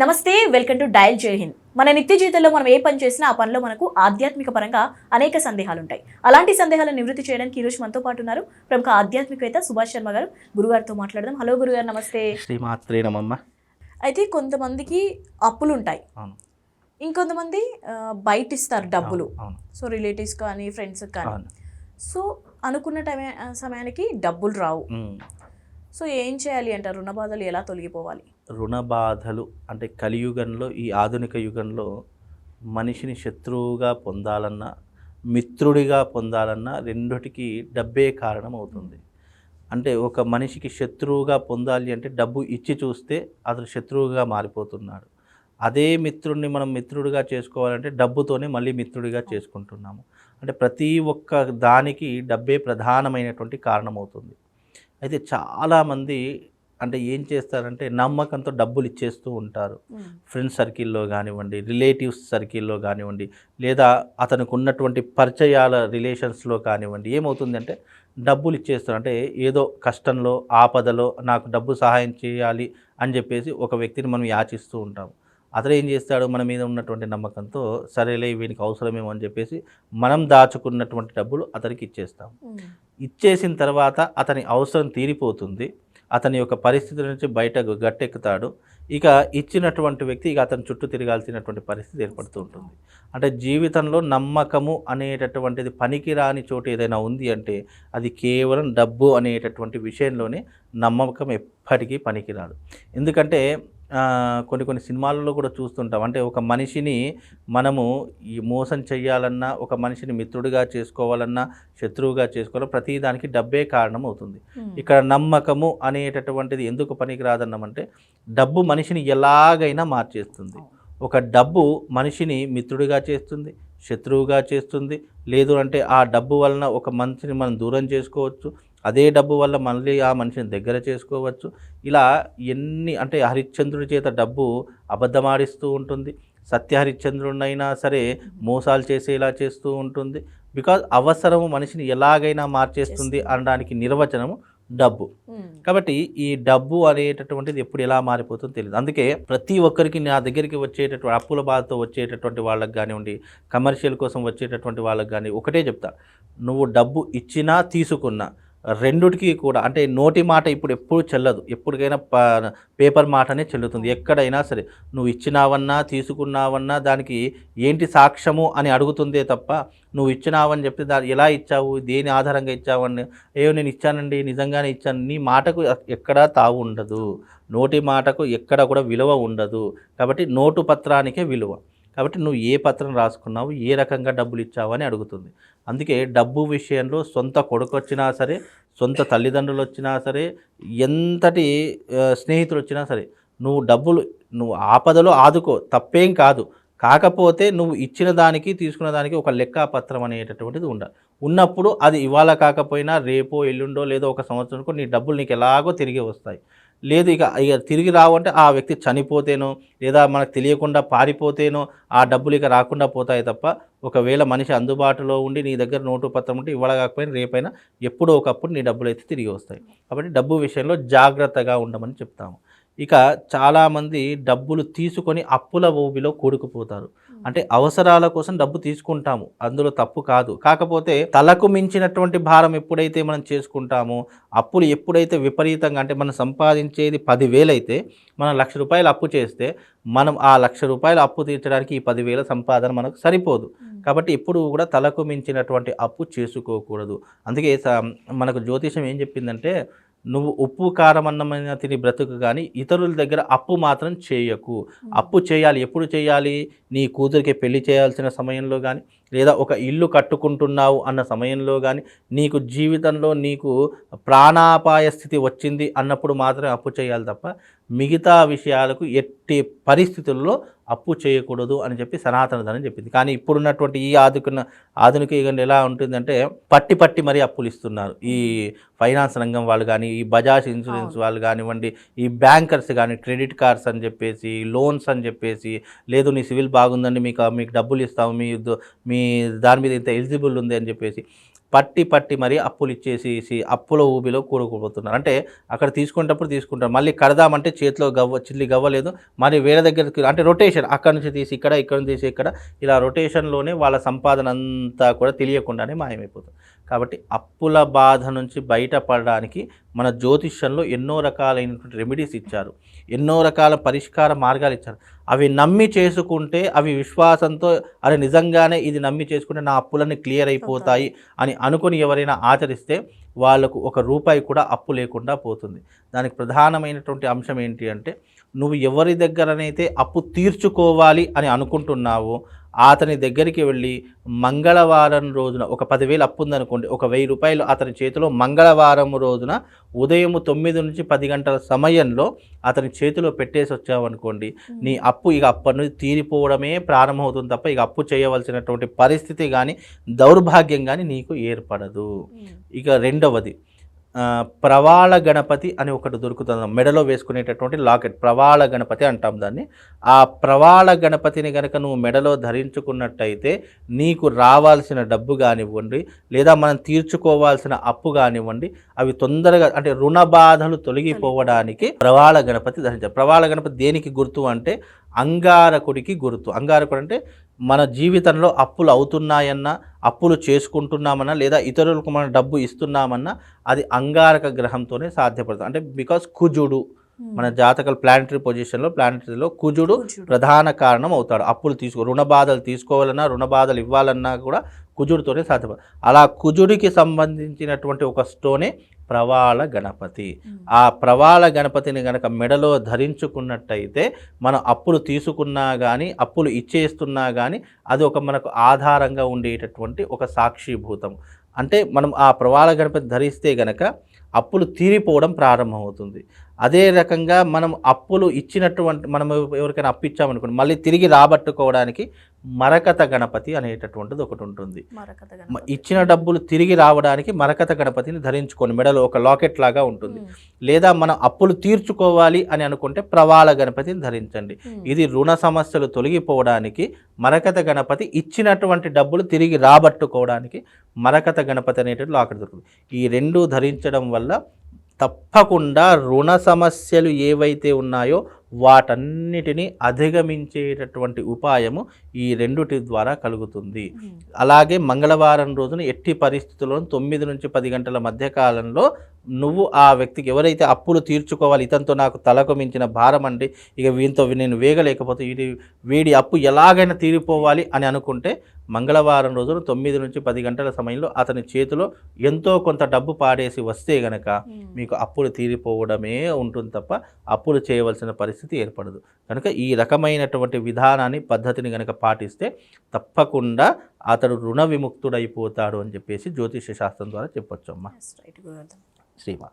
నమస్తే welcome to dial జై హింద్. మన నిత్య జీవితంలో మనం ఏ పని చేసినా ఆ పనిలో మనకు ఆధ్యాత్మిక పరంగా అనేక సందేహాలు ఉంటాయి అలాంటి సందేహాలను నివృత్తి చేయడానికి ఈ రోజు మనతో పాటు ఉన్నారు ప్రముఖ ఆధ్యాత్మికవేత్త సుభాష్ శర్మ గారు. గురుగారితో మాట్లాడదాం. హలో గురుగారు నమస్తే. శ్రీమాత్రే నమమ్మ అయితే కొంతమందికి అప్పులు ఉంటాయి ఇంకొంతమంది బయట ఇస్తారు డబ్బులు. సో రిలేటివ్స్ కానీ ఫ్రెండ్స్ కానీ. సో అనుకున్న టైం సమయానికి డబ్బులు రావు. సో ఏం చేయాలి అంటారు? రుణ బాధలు ఎలా తొలగిపోవాలి? రుణ బాధలు అంటే కలియుగంలో ఈ ఆధునిక యుగంలో మనిషిని శత్రువుగా పొందాలన్నా మిత్రుడిగా పొందాలన్నా రెండిటికి డబ్బే కారణం అవుతుంది అంటే ఒక మనిషికి శత్రువుగా పొందాలి అంటే డబ్బు ఇచ్చి చూస్తే అతను శత్రువుగా మారిపోతున్నాడు. అదే మిత్రుడిని మనం మిత్రుడిగా చేసుకోవాలంటే డబ్బుతోనే మళ్ళీ మిత్రుడిగా చేసుకుంటున్నాము. అంటే ప్రతి ఒక్క దానికి డబ్బే ప్రధానమైనటువంటి కారణం అవుతుంది అయితే చాలామంది అంటే ఏం చేస్తారంటే నమ్మకంతో డబ్బులు ఇచ్చేస్తూ ఉంటారు. ఫ్రెండ్స్ సర్కిల్లో కానివ్వండి రిలేటివ్స్ సర్కిల్లో కానివ్వండి లేదా అతనికి ఉన్నటువంటి పరిచయాల రిలేషన్స్లో కానివ్వండి ఏమవుతుందంటే డబ్బులు ఇచ్చేస్తారు. అంటే ఏదో కష్టంలో ఆపదలో నాకు డబ్బు సహాయం చేయాలి అని చెప్పేసి ఒక వ్యక్తిని మనం యాచిస్తూ ఉంటాం అతను ఏం చేస్తాడు? మన మీద ఉన్నటువంటి నమ్మకంతో సరేలే వీనికి అవసరమేమో అని చెప్పేసి మనం దాచుకున్నటువంటి డబ్బులు అతనికి ఇచ్చేస్తాం ఇచ్చేసిన తర్వాత అతని అవసరం తీరిపోతుంది. అతని యొక్క పరిస్థితి నుంచి బయటకు గట్టెక్కుతాడు. ఇక ఇచ్చినటువంటి వ్యక్తి ఇక అతని చుట్టూ తిరగాల్సినటువంటి పరిస్థితి ఏర్పడుతూ ఉంటుంది. అంటే జీవితంలో నమ్మకము అనేటటువంటిది పనికిరాని చోటు ఏదైనా ఉంది అంటే అది కేవలం డబ్బు అనేటటువంటి విషయంలోనే నమ్మకం ఎప్పటికీ పనికిరాదు. ఎందుకంటే కొన్ని కొన్ని సినిమాలలో కూడా చూస్తుంటాం. అంటే ఒక మనిషిని మనము ఈ మోసం చేయాలన్నా ఒక మనిషిని మిత్రుడిగా చేసుకోవాలన్నా శత్రువుగా చేసుకోవాలన్నా ప్రతి దానికి డబ్బే కారణం అవుతుంది ఇక్కడ నమ్మకము అనేటటువంటిది ఎందుకు పనికి రాదన్నామంటే డబ్బు మనిషిని ఎలాగైనా మార్చేస్తుంది. ఒక డబ్బు మనిషిని మిత్రుడిగా చేస్తుంది శత్రువుగా చేస్తుంది. లేదు అంటే ఆ డబ్బు వలన ఒక మనిషిని మనం దూరం చేసుకోవచ్చు అదే డబ్బు వల్ల మళ్ళీ ఆ మనిషిని దగ్గర చేసుకోవచ్చు. ఇలా ఎన్ని అంటే హరిశ్చంద్రుడి చేత డబ్బు అబద్ధమాడిస్తూ ఉంటుంది. సత్య హరిశ్చంద్రుడినైనా సరే మోసాలు చేసేలా చేస్తూ ఉంటుంది. బికాజ్ అవసరము మనిషిని ఎలాగైనా మార్చేస్తుంది అనడానికి నిర్వచనము డబ్బు. కాబట్టి ఈ డబ్బు అనేటటువంటిది ఎప్పుడు ఎలా మారిపోతుందో తెలియదు అందుకే ప్రతి ఒక్కరికి నా దగ్గరికి వచ్చేటటువంటి అప్పుల బాధతో వచ్చేటటువంటి వాళ్ళకి కానివ్వండి కమర్షియల్ కోసం వచ్చేటటువంటి వాళ్ళకి కానీ ఒకటే చెప్తా. నువ్వు డబ్బు ఇచ్చినా తీసుకున్నా రెండుటికి కూడా అంటే నోటి మాట ఇప్పుడు ఎప్పుడు చెల్లదు. ఎప్పటికైనా పేపర్ మాటనే చెల్లుతుంది. ఎక్కడైనా సరే నువ్వు ఇచ్చినావన్నా తీసుకున్నావన్నా దానికి ఏంటి సాక్ష్యము అని అడుగుతుందే తప్ప నువ్వు ఇచ్చినావని చెప్తే దాన్ని ఎలా ఇచ్చావు? దేని ఆధారంగా ఇచ్చావని ఏవో నేను ఇచ్చానండి నిజంగానే ఇచ్చాను. నీ మాటకు ఎక్కడా తావు ఉండదు. నోటి మాటకు ఎక్కడ కూడా విలువ ఉండదు. కాబట్టి నోటు పత్రానికే విలువ. కాబట్టి నువ్వు ఏ పత్రం రాసుకున్నావు ఏ రకంగా డబ్బులు ఇచ్చావు అని అడుగుతుంది. అందుకే డబ్బు విషయంలో సొంత కొడుకు వచ్చినా సరే సొంత తల్లిదండ్రులు వచ్చినా సరే ఎంతటి స్నేహితులు వచ్చినా సరే నువ్వు డబ్బులు నువ్వు ఆపదలో ఆదుకో తప్పేం కాదు. కాకపోతే నువ్వు ఇచ్చిన దానికి తీసుకున్న దానికి ఒక లెక్కాపత్రం అనేటటువంటిది ఉండాలి ఉన్నప్పుడు అది ఇవాళ కాకపోయినా రేపో ఎల్లుండో లేదో ఒక సంవత్సరంకో నీ డబ్బులు నీకు ఎలాగో తిరిగి వస్తాయి. లేదు ఇక ఇక తిరిగి రావంటే ఆ వ్యక్తి చనిపోతేనో లేదా మనకు తెలియకుండా పారిపోతేనో ఆ డబ్బులు ఇక రాకుండా పోతాయి తప్ప ఒకవేళ మనిషి అందుబాటులో ఉండి నీ దగ్గర నోటు పత్రం ఉంటే ఇవాళ కాకపోయినా రేపైనా ఎప్పుడో ఒకప్పుడు నీ డబ్బులు అయితే తిరిగి వస్తాయి. కాబట్టి డబ్బు విషయంలో జాగ్రత్తగా ఉండమని చెప్తాము. ఇక చాలామంది డబ్బులు తీసుకొని అప్పుల ఊబిలో కూడుకుపోతారు. అంటే అవసరాల కోసం డబ్బు తీసుకుంటాము. అందులో తప్పు కాదు. కాకపోతే తలకు మించినటువంటి భారం ఎప్పుడైతే మనం చేసుకుంటామో అప్పులు ఎప్పుడైతే విపరీతంగా అంటే మనం సంపాదించేది పదివేలు అయితే మనం లక్ష రూపాయలు అప్పు చేస్తే మనం ఆ లక్ష రూపాయలు అప్పు తీర్చడానికి ఈ పదివేల సంపాదన మనకు సరిపోదు. కాబట్టి ఎప్పుడు కూడా తలకు మించినటువంటి అప్పు చేసుకోకూడదు. అందుకే మనకు జ్యోతిషం ఏం చెప్పిందంటే నువ్వు ఉప్పు కారం అన్నమైన తిని బ్రతుకు కానీ ఇతరుల దగ్గర అప్పు మాత్రం చేయకు. అప్పు చేయాలి. ఎప్పుడు చేయాలి? నీ కూతురికి పెళ్ళి చేయాల్సిన సమయంలో కానీ లేదా ఒక ఇల్లు కట్టుకుంటున్నావు అన్న సమయంలో కానీ నీకు జీవితంలో నీకు ప్రాణాపాయ స్థితి వచ్చింది అన్నప్పుడు మాత్రమే అప్పు చేయాలి తప్ప మిగతా విషయాలకు ఎట్టి పరిస్థితుల్లో అప్పు చేయకూడదు అని చెప్పి సనాతన ధనం చెప్పింది. కానీ ఇప్పుడున్నటువంటి ఈ ఆధుకున్న ఆధునిక యుగంలో ఎలా ఉంటుందంటే పట్టి పట్టి మరీ అప్పులు ఇస్తున్నారు. ఈ ఫైనాన్స్ రంగం వాళ్ళు కానీ ఈ బజాజ్ ఇన్సూరెన్స్ వాళ్ళు కానివ్వండి ఈ బ్యాంకర్స్ కానీ క్రెడిట్ కార్డ్స్ అని చెప్పేసి లోన్స్ అని చెప్పేసి లేదు నీ సివిల్ బాగుందండి మీకు మీకు డబ్బులు ఇస్తాము మీ మీ దాని మీద ఇంత ఎలిజిబుల్ ఉంది అని చెప్పేసి పట్టి పట్టి మరి అప్పులు ఇచ్చేసేసి అప్పుల ఊబిలో కూరుకుపోతున్నారు అంటే అక్కడ తీసుకునేటప్పుడు తీసుకుంటారు. మళ్ళీ కడదామంటే చేతిలో గవ్వ చిల్లి గవ్వలేదు మరి వేరే దగ్గరికి అంటే రొటేషన్ అక్కడ నుంచి తీసి ఇక్కడ ఇక్కడ నుంచి తీసి ఇక్కడ ఇలా రొటేషన్లోనే వాళ్ళ సంపాదన అంతా కూడా తెలియకుండానే మాయమైపోతుంది. కాబట్టి అప్పుల బాధ నుంచి బయటపడడానికి మన జ్యోతిష్యంలో ఎన్నో రకాలైనటువంటి రెమెడీస్ ఇచ్చారు. ఎన్నో రకాల పరిష్కార మార్గాలు ఇచ్చారు. అవి నమ్మి చేసుకుంటే అవి విశ్వాసంతో అరే నిజంగానే ఇది నమ్మి చేసుకుంటే నా అప్పులన్నీ క్లియర్ అయిపోతాయి అని అనుకుని ఎవరైనా ఆచరిస్తే వాళ్ళకు ఒక రూపాయి కూడా అప్పు లేకుండా పోతుంది. దానికి ప్రధానమైనటువంటి అంశం ఏంటి అంటే నువ్వు ఎవరి దగ్గరనైతే అప్పు తీర్చుకోవాలి అని అనుకుంటున్నావో అతని దగ్గరికి వెళ్ళి మంగళవారం రోజున ఒక పదివేలు అప్పు ఉందనుకోండి ఒక వెయ్యి రూపాయలు అతని చేతిలో మంగళవారం రోజున ఉదయం తొమ్మిది నుంచి పది గంటల సమయంలో అతని చేతిలో పెట్టేసి వచ్చావనుకోండి నీ అప్పు ఇక అప్పటి నుంచి తీరిపోవడమే ప్రారంభమవుతుంది తప్ప ఇక అప్పు చేయవలసినటువంటి పరిస్థితి కానీ దౌర్భాగ్యం కానీ నీకు ఏర్పడదు. ఇక రెండవది ప్రవాళ గణపతి అని ఒకటి దొరుకుతుంది. మెడలో వేసుకునేటటువంటి లాకెట్ ప్రవాళ గణపతి అంటాం దాన్ని. ఆ ప్రవాళ గణపతిని కనుక నువ్వు మెడలో ధరించుకున్నట్టయితే నీకు రావాల్సిన డబ్బు కానివ్వండి లేదా మనం తీర్చుకోవాల్సిన అప్పు కానివ్వండి అవి తొందరగా అంటే రుణ బాధలు తొలగిపోవడానికి ప్రవాళ గణపతి ధరించారు ప్రవాళ గణపతి దేనికి గుర్తు అంటే అంగారకుడికి గుర్తు. అంగారకుడు అంటే మన జీవితంలో అప్పులు అవుతున్నాయన్నా అప్పులు చేసుకుంటున్నామన్నా లేదా ఇతరులకు మనం డబ్బు ఇస్తున్నామన్నా అది అంగారక గ్రహంతోనే సాధ్యపడుతుంది. అంటే బికాస్ కుజుడు మన జాతకాల ప్లానటరీ పొజిషన్లో ప్లానటరీలో కుజుడు. ప్రధాన కారణం అవుతాడు. అప్పులు తీసుకో రుణ బాధలు తీసుకోవాలన్నా రుణ బాధలు ఇవ్వాలన్నా కూడా కుజుడితోనే సాధ్యపడు అలా కుజుడికి సంబంధించినటువంటి ఒక స్టోనే ప్రవాళ గణపతి. ఆ ప్రవాళ గణపతిని గనక మెడలో ధరించుకున్నట్టయితే మనం అప్పులు తీసుకున్నా కానీ అప్పులు ఇచ్చేస్తున్నా కానీ అది ఒక మనకు ఆధారంగా ఉండేటటువంటి ఒక సాక్షిభూతం. అంటే మనం ఆ ప్రవాళ గణపతి ధరిస్తే గనక అప్పులు తీరిపోవడం ప్రారంభమవుతుంది. అదే రకంగా మనం అప్పులు ఇచ్చినటువంటి మనం ఎవరికైనా అప్పు ఇచ్చామనుకోండి మళ్ళీ తిరిగి రాబట్టుకోవడానికి మరకత గణపతి అనేటటువంటిది ఒకటి ఉంటుంది. ఇచ్చిన డబ్బులు తిరిగి రావడానికి మరకత గణపతిని ధరించుకోండి మెడలో ఒక లాకెట్ లాగా ఉంటుంది. లేదా మనం అప్పులు తీర్చుకోవాలి అని అనుకుంటే ప్రవాళ గణపతిని ధరించండి. ఇది రుణ సమస్యలు తొలగిపోవడానికి మరకత గణపతి ఇచ్చినటువంటి డబ్బులు తిరిగి రాబట్టుకోవడానికి మరకత గణపతి అనేటువంటి లాకెట్ దొరుకుతుంది. ఈ రెండు ధరించడం వల్ల తప్పకుండా రుణ సమస్యలు ఏవైతే ఉన్నాయో వాటన్నిటిని అధిగమించేటటువంటి ఉపాయము ఈ రెండుటి ద్వారా కలుగుతుంది. అలాగే మంగళవారం రోజున ఎట్టి పరిస్థితుల్లో తొమ్మిది నుంచి పది గంటల మధ్య కాలంలో నువ్వు ఆ వ్యక్తికి ఎవరైతే అప్పులు తీర్చుకోవాలి ఇతనితో నాకు తలకు మించిన భారం అండి ఇక వీనితో నేను వేగలేకపోతే వీడి వీడి అప్పు ఎలాగైనా తీరిపోవాలి అని అనుకుంటే మంగళవారం రోజున తొమ్మిది నుంచి పది గంటల సమయంలో అతని చేతిలో ఎంతో కొంత డబ్బు పాడేసి వస్తే గనక మీకు అప్పులు తీరిపోవడమే ఉంటుంది తప్ప అప్పులు చేయవలసిన పరిస్థితి ఏర్పడదు. కనుక ఈ రకమైనటువంటి విధానాన్ని పద్ధతిని కనుక పాటిస్తే తప్పకుండా అతడు రుణ విముక్తుడైపోతాడు అని చెప్పేసి జ్యోతిష శాస్త్రం ద్వారా చెప్పొచ్చు అమ్మ శ్రీమా